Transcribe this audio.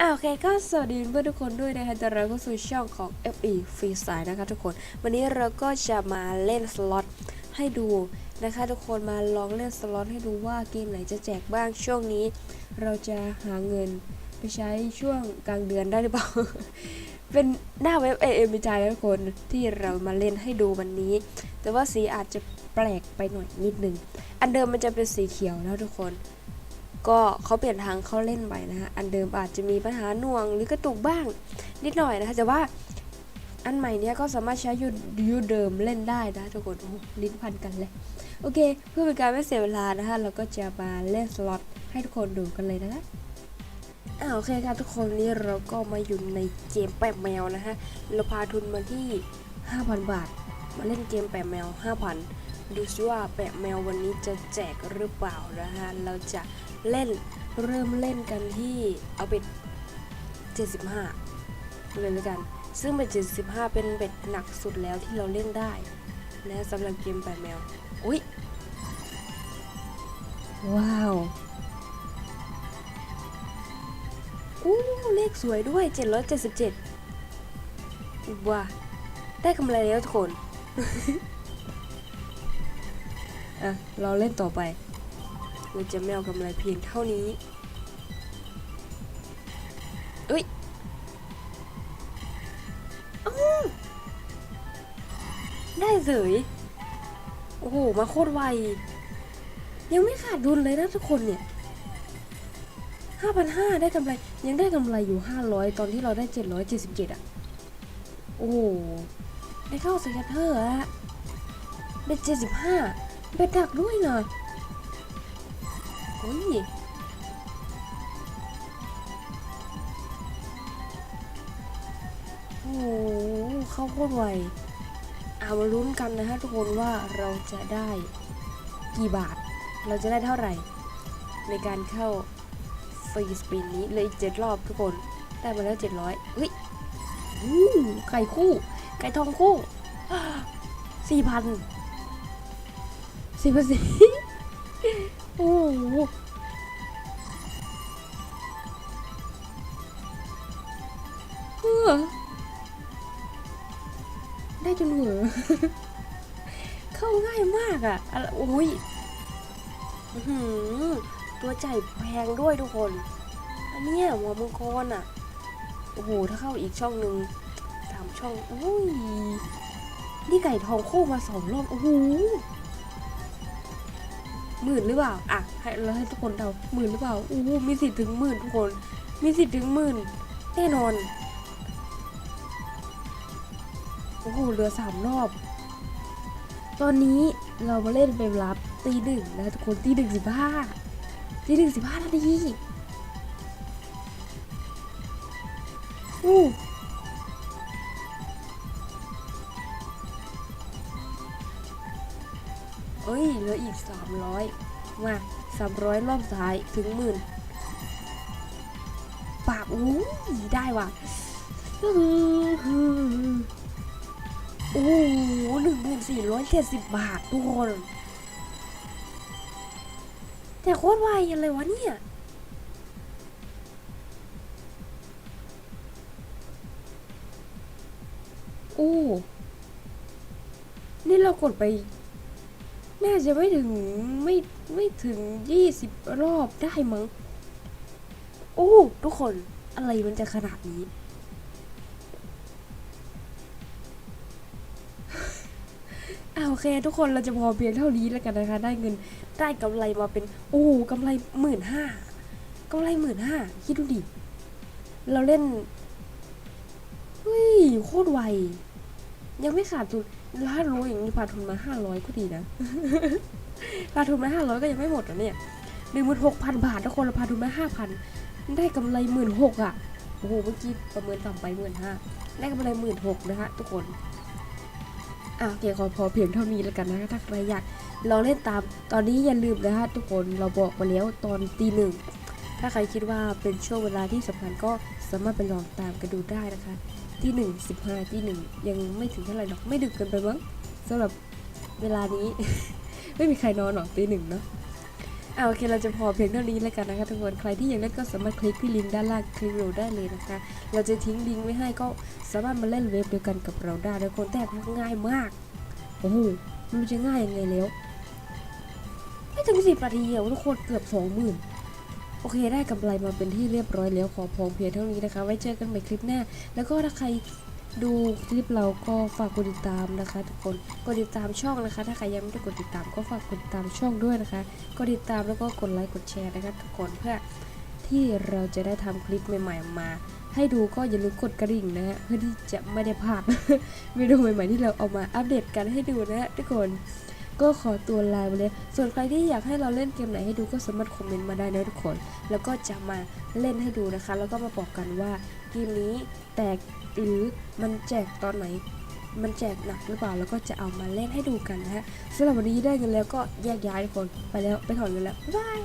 อ่าโอเคก็สวัสดีเพื่อนทุกคนด้วยนะคะแต่เราก็สู่ช่องของ FE Free Side นะคะทุกคน วันนี้เราก็จะมาเล่นสล็อตให้ดูนะคะทุกคนมาลองเล่นสล็อตให้ดูว่าเกมไหนจะแจกบ้างช่วงนี้ เราจะหาเงินไปใช้ช่วงกลางเดือนได้หรือเปล่า เป็นหน้าเว็บ AM ใจนะทุกคนที่เรามาเล่นให้ดูวันนี้ แต่ว่าสีอาจจะแปลกไปหน่อยนิดนึง อันเดิมมันจะเป็นสีเขียวนะทุกคน ก็เขาเปลี่ยนทางเขาเล่นใหม่นะฮะอันเดิมอาจจะมีปัญหาหน่วงหรือกระตุกบ้าง นิดหน่อยนะคะแต่ว่าอันใหม่เนี้ยก็สามารถใช้ยูยูเดิมเล่นได้นะทุกคนโอ้ลิ้นพันกันเลย โอเค เพื่อเป็นการไม่เสียเวลานะคะเราก็จะมาเล่นสล็อตให้ทุกคนดูกันเลยนะคะอ่าโอเคค่ะทุกคนนนี้เราก็มาอยู่ในเกมแปะแมวนะฮะเราพาทุนมาที่ 5,000 บาท มาเล่นเกมแปะแมว 5,000 ดูซิว่าแปะแมววันนี้จะแจกหรือเปล่านะฮะเราจะเล่นเริ่มเล่นกันที่เอาเป็ด 75 เลยแล้วกัน ซึ่งเบ็ด 75 เป็นเบ็ดหนักสุดแล้วที่เราเล่นได้นะสำหรับเกมแปะแมว อุ้ยว้าวอู้เลขสวยด้วย 777ว้าได้กำไรแล้วทุกคน อะ เราเล่นต่อไป เราจะไม่เอากำไรเพียงเท่านี้เอ้ยอได้เสยโอ้โห มาโคตรไว ยังไม่ขาดดุลเลยนะทุกคนเนี่ยห้าพันห้าได้กำไร ยังได้กำไรอยู่ห้าร้อยตอนที่เราได้เจ็ดร้อยเจ็ดสิบเจ็ดอะ โอ้โห ได้เข้าสแกตเตอร์อะเป็นเจ็ดสิบห้า เป็นดักด้วยนะโอ้ยโอ้โหเข้าโคตรไวเอามาลุ้นกันนะฮะทุกคนว่าเราจะได้กี่บาท เราจะได้เท่าไหร่ ในการเข้าฟรีสปินนี้เลยเจ็ดรอบทุกคน ได้มาแล้วเจ็ดร้อยเฮ้ยอู้ไก่คู่ ไก่ทองคู่สี่พัน สี่พันสี่โอ้โหเออได้จนเหวเข้าง่ายมากอะอะโอ้ยหือตัวใจแพงด้วยทุกคน อันเนี้ยหัวมังกรอะ โอ้โห ถ้าเข้าอีกช่องหนึ่งสามช่อง โอ้ย นี่ไก่ทองโค้งมาสองรอบ โอ้โห หมื่นหรือเปล่า อะให้เราให้ทุกคนเดาหมื่นหรือเปล่าโอ้มีสิทธิ์ถึงหมื่นทุกคน มีสิทธิ์ถึงหมื่นแน่นอน โอ้โหเหลือสามรอบ ตอนนี้เรามาเล่นเป็นรับตีหนึ่งนะทุกคนตีหนึ่งสิบห้าตีหนึ่งสิบห้านาทีอู้ เอ้ยเหลืออีกสามร้อยมาสามร้อยรอบซ้ายถึงหมื่นปากอู้ยได้ว่ะโอ้โหหนึ่งหมื่นสี่ร้อยเจ็ดสิบบาททุกคน แต่โคตรไวอะไรวะเนี่ยโอ้นี่เรากดไป น่าจะไม่ถึงไม่ไม่ถึงยี่สิบรอบได้มั้งโอ้ทุกคนอะไรมันจะขนาดนี้อาโอเค ทุกคนเราจะพอเพียงเท่านี้แล้วกันนะคะ ได้เงินได้กำไรมาเป็น โอ้กำไรหมื่นห้ากำไรหมื่นห้าคิดดูดิ เราเล่นเฮ้ยโคตรไว ยังไม่ขาดทุน ถ้ารู้อย่างนี้พาทุนมาห้าร้อยก็ดีนะ พาทุนมาห้าร้อยก็ยังไม่หมดอะเนี่ยหนึ่งหมื่นหกพันบาททุกคนเราพาทุนมาห้าพันได้กำไรหมื่นหกอะ โอ้โห เมื่อกี้ประเมินต่ำไปหมื่นห้าได้กำไรหมื่นหกนะคะทุกคนอะโอเคขอพอเพียงเท่านี้แล้วกันนะคะถ้าใครอยากลองเล่นตาม ตอนนี้อย่าลืมนะคะทุกคนเราบอกมาแล้วตอนตีหนึ่ง ถ้าใครคิดว่าเป็นช่วงเวลาที่สำคัญก็สามารถไปลองตามกันดูได้นะคะ ที่หนึ่งสิบห้าที่หนึ่งยังไม่ถึงเท่าไหร่หรอกไม่ดึกเกินไปมั้งสำหรับเวลานี้ ไม่มีใครนอนหรอกตีหนึ่งเนาะอ่าโอเคเราจะพอเพียงเท่านี้แล้วกันนะคะทุกคน ใครที่อยากเล่นก็สามารถคลิกที่ลิงก์ด้านล่างคลิกโหลดได้เลยนะคะ เราจะทิ้งลิงก์ไว้ให้ก็สามารถมาเล่นเว็บเดียวกันกับเราได้ทุกคนแต่ง่ายมากโอ้โหมันจะง่ายยังไงแล้ว ไม่ถึงสิบนาทีอะทุกคนเกือบสองหมื่น โอเคได้กำไรมาเป็นที่เรียบร้อยแล้วขอพองเพียงเท่านี้นะคะ ไว้เจอกันใหม่คลิปหน้า แล้วก็ถ้าใครดูคลิปเราก็ฝากกดติดตามนะคะ ทุกคน กดติดตามช่องนะคะ ถ้าใครยังไม่ได้กดติดตามก็ฝากกดติดตามช่องด้วยนะคะ กดติดตามแล้วก็กดไลค์กดแชร์นะคะทุกคนเพื่อที่เราจะได้ทำคลิปใหม่ๆมา ให้ดูก็อย่าลืมกดกระดิ่งนะฮะเพื่อที่จะไม่ได้พลาดวิดีโอใหม่ๆที่เราเอามาอัปเดตกันให้ดูนะฮะทุกคน ก็ขอตัวลาไปเลย ส่วนใครที่อยากให้เราเล่นเกมไหนให้ดูก็สามารถคอมเมนต์มาได้นะทุกคน แล้วก็จะมาเล่นให้ดูนะคะ แล้วก็มาบอกกันว่าเกมนี้แตกหรือมันแจกตอนไหน มันแจกหนักหรือเปล่า แล้วก็จะเอามาเล่นให้ดูกันนะฮะสำหรับวันนี้ได้กันแล้วก็แยกย้ายทุกคน ไปแล้วไปถอนกันแล้ว บ๊ายบาย